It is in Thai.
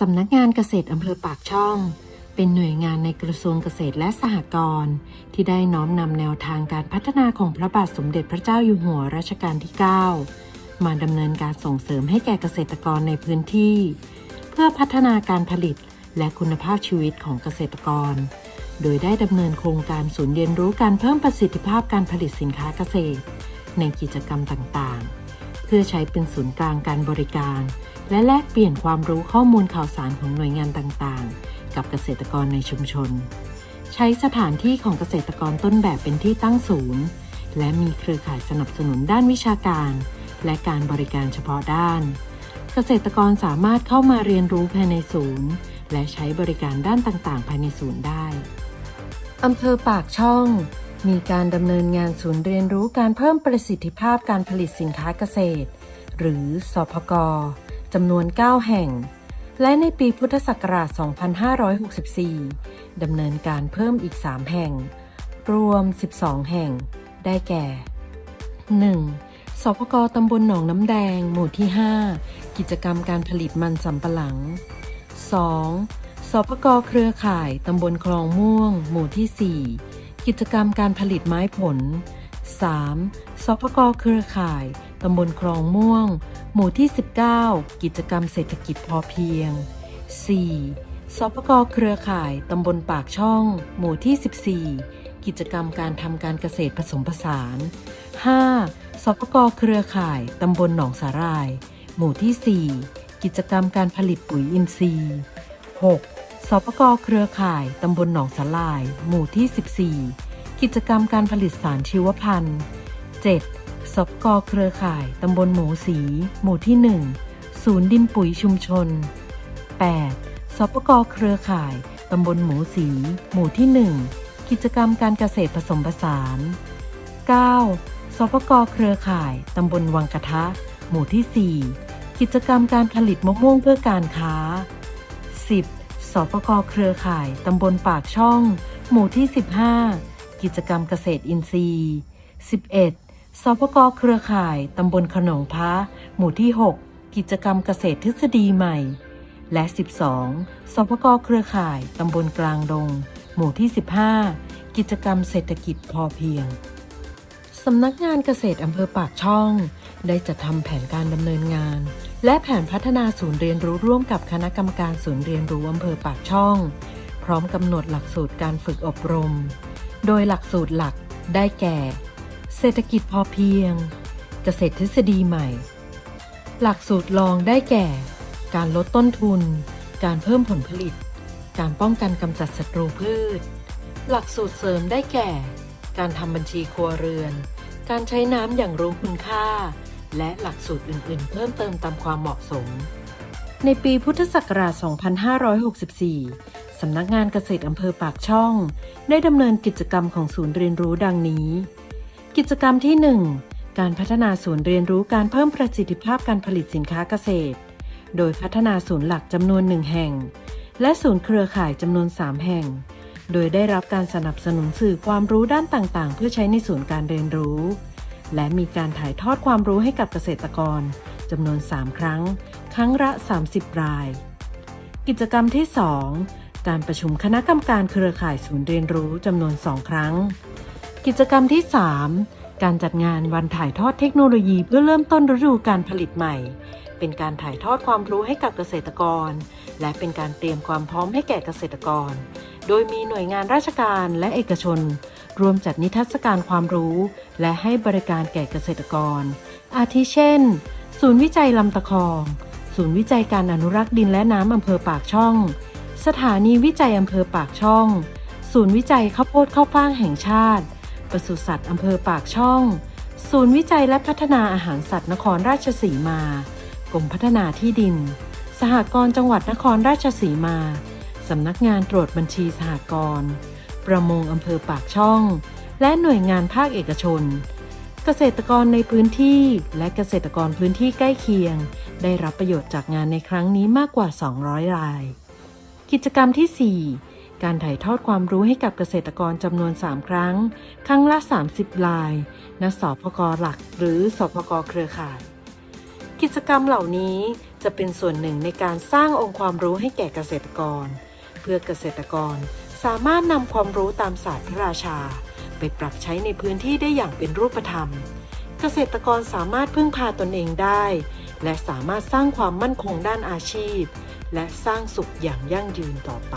สำนักงานเกษตรอำเภอปากช่อง เป็นหน่วยงานในกระทรวงเกษตรและสหกรณ์ที่ได้น้อมนำแนวทางการพัฒนาของพระบาทสมเด็จพระเจ้าอยู่หัวรัชกาลที่ 9 มาดำเนินการส่งเสริมให้แก่เกษตรกรในพื้นที่ เพื่อพัฒนาการผลิตและคุณภาพชีวิตของเกษตรกร โดยได้ดำเนินโครงการศูนย์เรียนรู้การเพิ่มประสิทธิภาพการผลิตสินค้าเกษตร ในกิจกรรมต่างๆ เพื่อใช้เป็นศูนย์กลางการบริการ และแลกเปลี่ยนความรู้ข้อมูลข่าวสารของหน่วยงานต่างๆ กับเกษตรกรในชุมชน ใช้สถานที่ของเกษตรกรต้นแบบเป็นที่ตั้งศูนย์ และมีเครือข่ายสนับสนุนด้านวิชาการ และการบริการเฉพาะด้าน เกษตรกรสามารถเข้ามาเรียนรู้ภายในศูนย์ และใช้บริการด้านต่างๆ ภายในศูนย์ได้อำเภอปากช่อง มีการดำเนินงานศูนย์เรียนรู้การเพิ่มประสิทธิภาพการผลิตสินค้าเกษตร หรือสพกร จำนวน 9 แห่ง และในปีพุทธศักราช 2564 ดำเนินการเพิ่มอีก 3 แห่ง รวม 12 แห่ง ได้แก่ 1. สพกตำบลหนองน้ำแดง หมู่ที่ 5 กิจกรรมการผลิตมันสำปะหลัง 2. สพกเครือข่ายตำบลคลองม่วง หมู่ที่ 4 กิจกรรมการผลิตไม้ผล 3. สพกเครือข่าย ตำบลคลองม่วง หมู่ที่ 19 กิจกรรมเศรษฐกิจพอเพียง 4. สปกเครือข่ายตำบลปากช่อง หมู่ที่ 14 กิจกรรมการทำการเกษตรผสมผสาน 5. สปกเครือข่ายตำบลหนองสาหร่าย หมู่ที่ 4 กิจกรรมการผลิตปุ๋ยอินทรีย์ 6. สปกเครือข่ายตำบลหนองสาหร่าย หมู่ที่ 14 กิจกรรมการผลิตสารชีวพันธุ์ 7. สปกเครือข่ายตำบลหมูสี หมู่ที่ 1 ศูนย์ดินปุ๋ยชุมชน 8. สปกเครือข่ายตำบลหมูสี หมู่ที่ 1 กิจกรรมการเกษตรผสมผสาน 9. สปกเครือข่ายตำบลวังกะทะ หมู่ที่ 4 กิจกรรมการผลิตมะม่วงเพื่อการค้า 10. สปกเครือข่ายตำบลปากช่อง หมู่ที่ 15 กิจกรรมเกษตรอินทรีย์ 11. สปกเครือข่ายตำบลขนงพระหมู่ที่ 6 กิจกรรมเกษตรทฤษฎีใหม่ และ 12สปกเครือข่ายตำบลกลางดง หมู่ที่ 15 กิจกรรมเศรษฐกิจพอเพียงสำนักงานเกษตรอำเภอปากช่อง ได้จัดทำแผนการดำเนินงาน และแผนพัฒนาศูนย์เรียนรู้ร่วมกับคณะกรรมการศูนย์เรียนรู้อำเภอปากช่อง พร้อมกำหนดหลักสูตรการฝึกอบรม โดยหลักสูตรหลักได้แก่ เศรษฐกิจพอเพียง เกษตรทฤษฎีใหม่ หลักสูตรรองได้แก่ การลดต้นทุน การเพิ่มผลผลิต การป้องกันกำจัดศัตรูพืช หลักสูตรเสริมได้แก่ การทำบัญชีครัวเรือน การใช้น้ำอย่างรู้คุณค่า และหลักสูตรอื่น ๆ เพิ่มเติมตามความเหมาะสม ในปีพุทธศักราช 2564 สำนักงานเกษตรอำเภอปากช่อง ได้ดำเนินกิจกรรมของศูนย์เรียนรู้ดังนี้ กิจกรรมที่ 1 การพัฒนาศูนย์เรียนรู้การเพิ่มประสิทธิภาพการผลิตสินค้าเกษตร โดยพัฒนาศูนย์หลักจำนวนหนึ่งแห่ง และศูนย์เครือข่ายจำนวน 3 แห่ง โดยได้รับการสนับสนุนสื่อความรู้ด้านต่างๆ เพื่อใช้ในศูนย์การเรียนรู้ และมีการถ่ายทอดความรู้ให้กับเกษตรกรจำนวน 3 ครั้ง ครั้งละ 30 ราย กิจกรรมที่ 2 การประชุมคณะกรรมการเครือข่ายศูนย์เรียนรู้จำนวน 2 ครั้ง กิจกรรมที่ 3 การจัดงานวันถ่ายทอดเทคโนโลยีเพื่อเริ่มต้นฤดูการผลิตใหม่ เป็นการถ่ายทอดความรู้ให้กับเกษตรกร และเป็นการเตรียมความพร้อมให้แก่เกษตรกร โดยมีหน่วยงานราชการและเอกชนรวมจัดนิทรรศการความรู้ และให้บริการแก่เกษตรกร อาทิเช่น ศูนย์วิจัยลำตะคอง ศูนย์วิจัยการอนุรักษ์ดินและน้ำอำเภอปากช่อง สถานีวิจัยอำเภอปากช่อง ศูนย์วิจัยข้าวโพดข้าวฟ่างแห่งชาติ ปศุสัตว์อำเภอปากช่อง ศูนย์วิจัยและพัฒนาอาหารสัตว์นครราชสีมา กรมพัฒนาที่ดิน สหกรณ์จังหวัดนครราชสีมา สำนักงานตรวจบัญชีสหกรณ์ประมงอำเภอปากช่อง และหน่วยงานภาคเอกชน เกษตรกรในพื้นที่และเกษตรกรพื้นที่ใกล้เคียง ได้รับประโยชน์จากงานในครั้งนี้มากกว่า 200 ราย กิจกรรมที่ 4 การถ่ายทอดความรู้ให้กับเกษตรกรจำนวน 3 ครั้ง ครั้งละ 30รายณสพกหลัก หรือสพกเครือข่าย กิจกรรมเหล่านี้จะจะเป็นส่วนหนึ่งในการสร้างองค์ความรู้ให้แก่เกษตรกร เพื่อเกษตรกรสามารถนำความรู้ตามศาสตร์พระราชา ไปปรับใช้ในพื้นที่ได้อย่างเป็นรูปธรรม เกษตรกรสามารถพึ่งพาตนเองได้ และสามารถสร้างความมั่นคงด้านอาชีพ และสร้างสุขอย่างยั่งยืนต่อไป